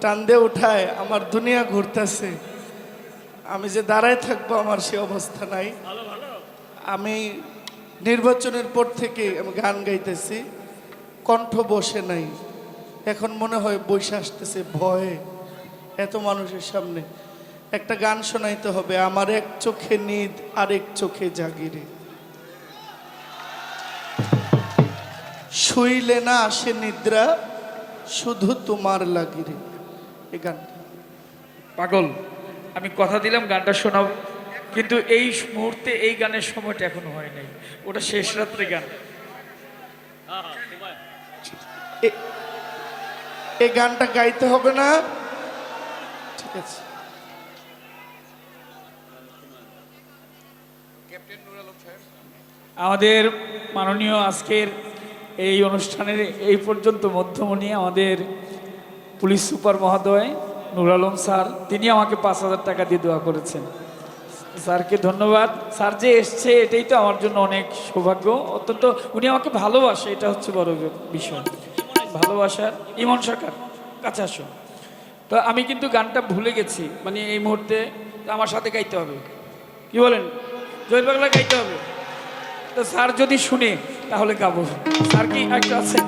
টান দিয়ে উঠায় আমার দুনিয়া ঘুরতেছে। আমি যে দাঁড়ায় থাকব আমার সে অবস্থা নাই। আমি নির্বাচনের পর থেকে আমি গান গাইতেছি, কণ্ঠ বসে নাই। এখন মনে হয় বৈশা আসতেছে, ভয়ে, এত মানুষের সামনে। একটা গান শোনাইতে হবে, আমার এক চোখে নিদ, আরেক চোখে জাগিরে। শুইলে না আসে নিদ্রা, শুধু তোমার লাগিরে। এই গান পাগল আমি কথা দিলাম গানটা শোনাবো কিন্তু এই মুহূর্তে এই গানের সময়টা এখনও হয় নাই। ওটা শেষ রাত্রে গান। এ- এই গানটা গাইতে হবে না। ঠিক আছে। আমাদের মাননীয় আজকের এই অনুষ্ঠানের এই পর্যন্ত মধ্যমণি আমাদের পুলিশ সুপার মহোদয় নুর আলম স্যার, তিনি আমাকে পাঁচ হাজার টাকা দিয়ে দোয়া করেছেন। স্যারকে ধন্যবাদ। স্যার যে এসছে, এটাই তো আমার জন্য অনেক সৌভাগ্য। অত্যন্ত উনি আমাকে ভালোবাসে, এটা হচ্ছে বড় বিষয়। ভালোবাসার ইমন সরকার, কাছে আসো তো আমি কিন্তু গানটা ভুলে গেছি মানে এই মুহূর্তে আমার সাথে গাইতে হবে। কি বলেন? জয়ের বাংলা গাইতে হবে। তো স্যার যদি শুনে, তাহলে গাবো। স্যার কি একটা আছে?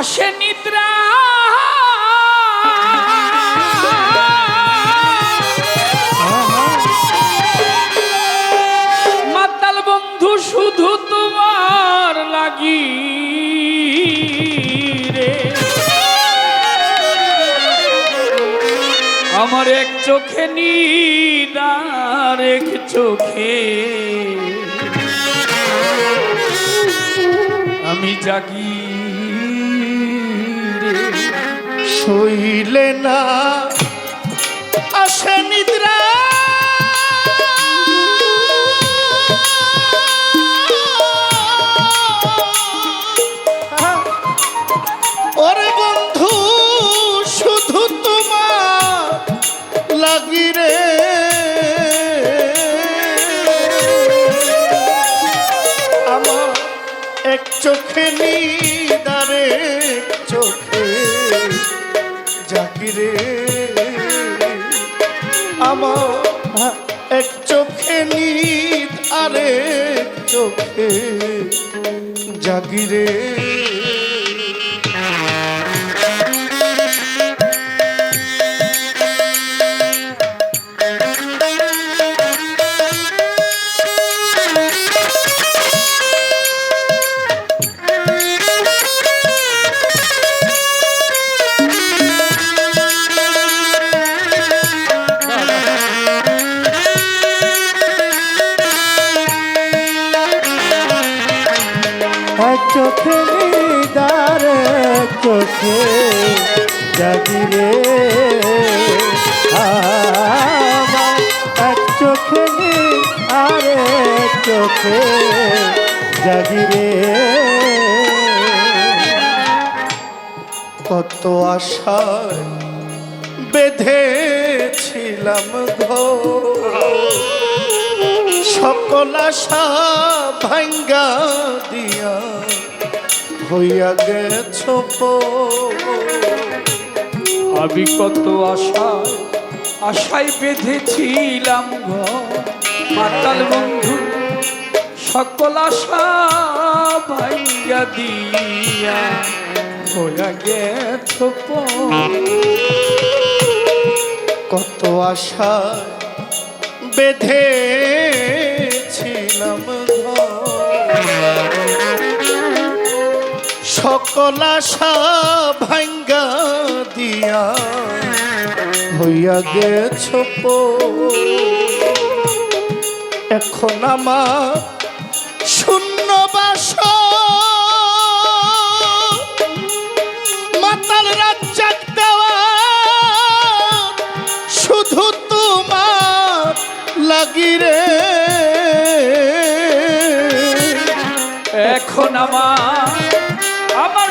আসে নিদ্রা। মাতাল বন্ধু, শুধু তোমার লাগি রে। আমার এক চোখে নিদার এক চোখে। আমি জাগি শুইলে না। আসে নিদ্রা। ওরে বন্ধু শুধু তোমার লাগি রে। আমার এক চোখে নিদারে জাগিরে আমার এক চোখে নিদ আরে চোখে জাগিরে এক চোখে আর চোখে জাগিরে কত আশায় বেঁধেছিলাম ঘর সকল আশা ভাঙ্গা দিয়া হইয়া গেছ আমি কত আশায় আশায় বেঁধেছিলাম মাতাল বন্ধু, সকল আশা ভাইয়া দিয়া হইয়া গেছ। কত আশা বেঁধেছিলাম সকল আশা ভাঙ্গা দিয়া হইয়া গেছ এখন আমার শূন্য বাস। মাতাল রাজ্জাক দেওয়া, শুধু তোমার লাগিরে এখন আমার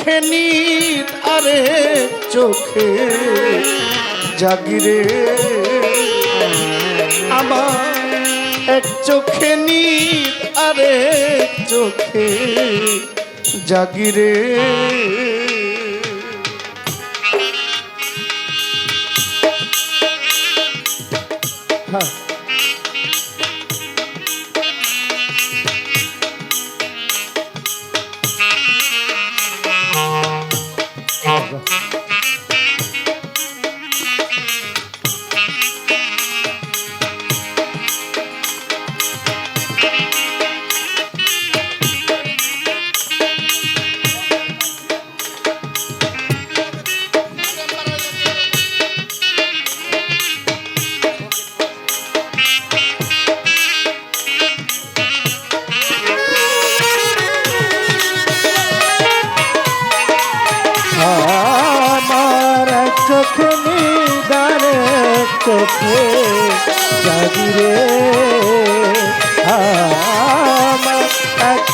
চোখে নীত আরে চোখে জাগিরে। আমার এক চোখে নিত আরে চোখে জাগিরে।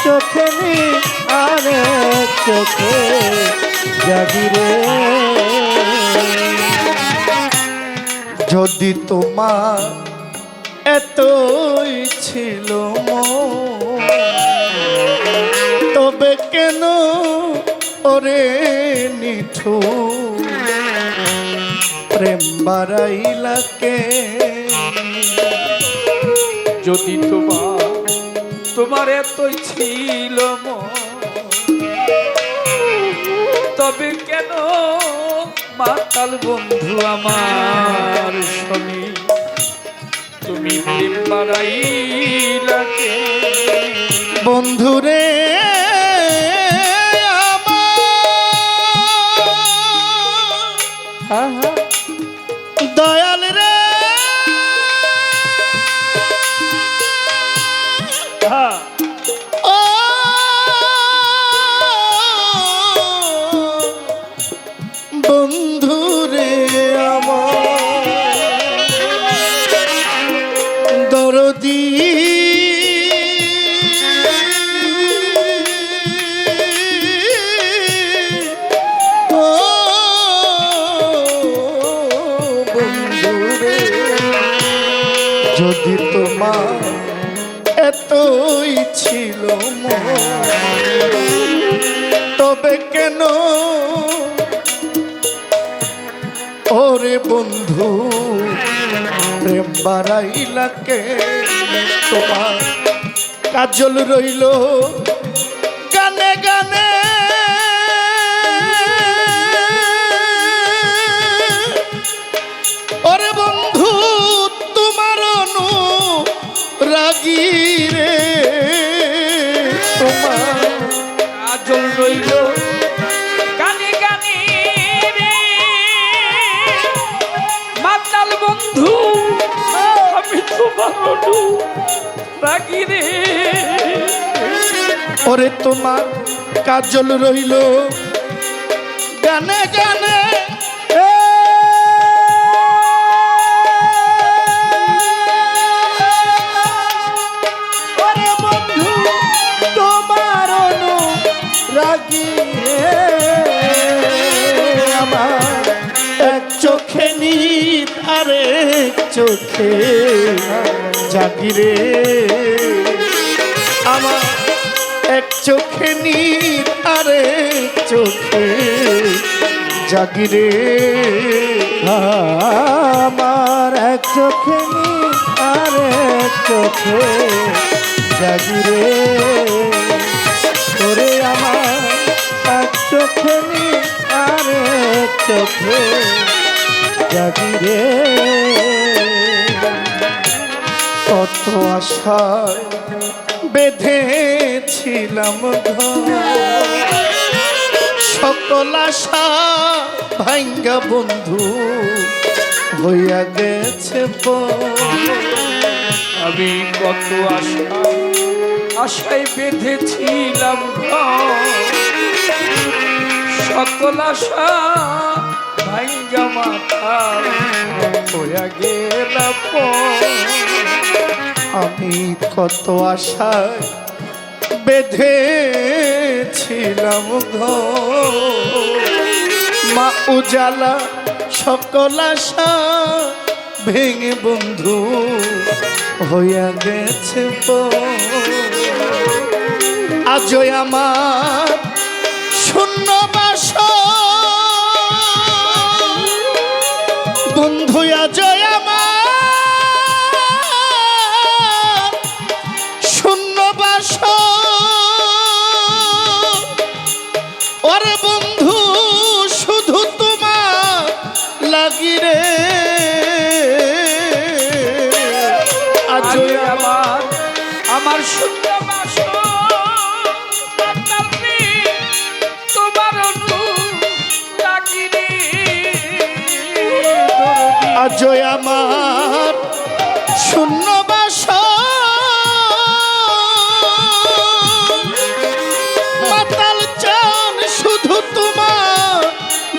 চোখে নি চোখে জাগিরে যদি তোমার এতই ছিল তবে কেন ওরে নিঠু প্রেম বাড়াইলাকে যদি তোমার তোমার এতই ছিল তবে কেন মাতাল বন্ধু আমার শনি তুমি বন্ধুরে আমার। দয়াল যদি তোমার এতই ছিল তবে কেন? ওরে বন্ধু প্রেম বাড়াইলাকে তোমার কাজল রইল অনু রাগি রে ওরে তোমার কাজল রইল। গানে গানে চোখে জাগিরে আমার এক চোখে নীল আরে চোখে জাগিরে আমার এক চোখে নি আরে চোখে জাগিরে তোরে আমার এক চোখে নি আর চোখে জাগিরে কত আশায় বেঁধেছিলাম সকল আশা ভাঙ্গা বন্ধু হইয়া গেছে। আমি কত আশায় আশায় বেঁধেছিলাম। সকল আশা ভাঙ্গা হইয়া আমি কত আশায় বেঁধেছিলাম মা উজালা সকল আশা ভেঙে বন্ধু হইয়া গেছে আজই আমার শূন্য বাস মাতাল চান শুধু তোমার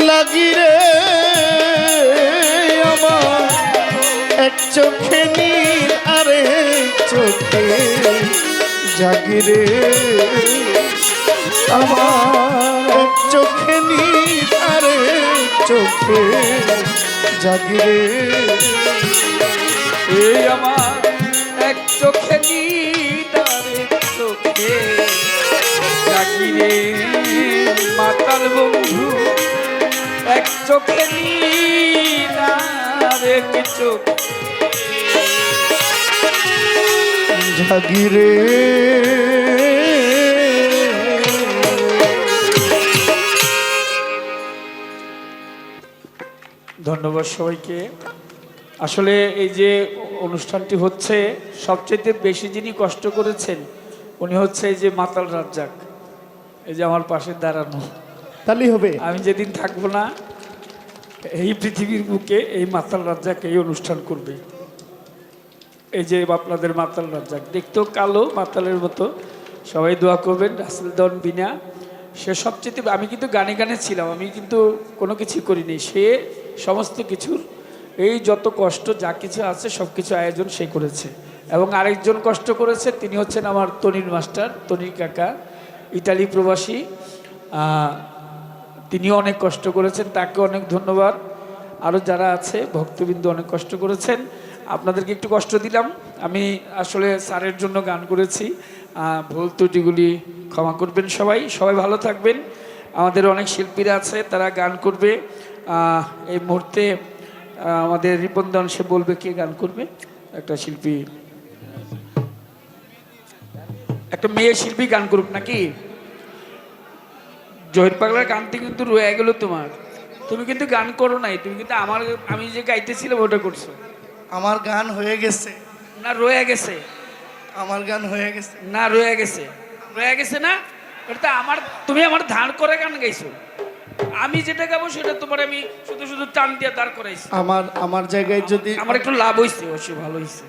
লাগি রে আমার। এক চোখে আরে চোখে জাগিরে আমার এক চোখে নীল আরে চোখে জাগিরে এই আমার এক চোখে নিদার চোখে। জাগিরে মাতাল বন্ধু এক চোখে নিদার এক চোখ? জাগিরে। ধন্যবাদ সবাইকে। আসলে এই যে অনুষ্ঠানটি হচ্ছে সবচেয়ে বেশি যিনি কষ্ট করেছেন উনি হচ্ছে এই যে মাতাল রাজ্জাক। এই যে আমার পাশে দাঁড়ানো। তাহলেই হবে। আমি যেদিন থাকব না এই পৃথিবীর বুকে এই মাতাল রাজ্জাক এই অনুষ্ঠান করবে। এই যে আপনাদের মাতাল রাজ্জাক দেখতেও কালো মাতালের মতো। সবাই দোয়া করবেন রাসেল দন বিনা। সে সবচেয়ে আমি কিন্তু গানে গানে ছিলাম আমি কিন্তু কোনো কিছু করিনি। সে সমস্ত কিছুর এই যত কষ্ট, যা কিছু আছে সব কিছু আয়োজন সে করেছে। এবং আরেকজন কষ্ট করেছে, তিনি হচ্ছেন আমার তনির মাস্টার, তনির কাকা, ইতালি প্রবাসী। তিনিও অনেক কষ্ট করেছেন, তাকে অনেক ধন্যবাদ। আরও যারা আছে, ভক্তবৃন্দ অনেক কষ্ট করেছেন। আপনাদেরকে একটু কষ্ট দিলাম। আমি আসলে স্যারের জন্য গান করেছি। ভুল ত্রুটিগুলি ক্ষমা করবেন সবাই। সবাই ভালো থাকবেন। আমাদের অনেক শিল্পীরা আছে, তারা গান করবে। এই মুহূর্তে আমাদের রিপন্দন সে বলবে কে গান করবে? একটা শিল্পী। একটা মেয়ে শিল্পী গান করুক নাকি? জহির পাগলার গানটি কিন্তু রয়ে গেল তোমার। তুমি কিন্তু গান করো নাই তুমি কিন্তু আমার আমি যে গাইতেছিলাম ওটা করছ। আমার গান হয়ে গেছে। না রয়ে গেছে। আমার গান হয়ে গেছে। না রয়ে গেছে। রয়ে গেছে না? এটা আমার তুমি আমার ধার করে গান গাইছো। আমি যেটা গাবো সেটা তোমার আমি শুধু শুধু টান দিয়ে দাঁড় করাইছি। আমার আমার জায়গায় যদি আমার একটু লাভ হয়েছে অবশ্যই ভালো হয়েছে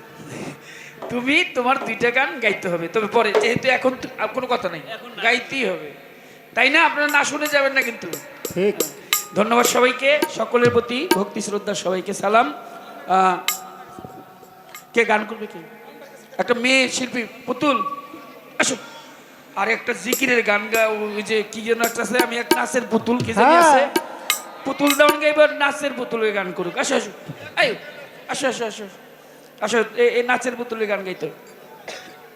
তুমি তোমার দুইটা গান গাইতে হবে তবে পরে যেহেতু এখন কোনো কথা নাই গাইতেই হবে। তাই না? আপনারা না শুনে যাবেন না কিন্তু। ঠিক। ধন্যবাদ সবাইকে সকলের প্রতি ভক্তি শ্রদ্ধা সবাইকে সালাম। আহ, কে গান করবে কে? একটা মেয়ে শিল্পী পুতুল আসো আর একটা জিকিরের গান গা ওই যে কি যেন একটা আছে আমি এক নাচের পুতুল কে জানি হ্যাঁ। আছে পুতুল দাউন গাইবার নাচের পুতুলের গান করুক আসো আসো আয়ো আসো আসো আসো আসো এই নাচের পুতুলের গান গাইতে।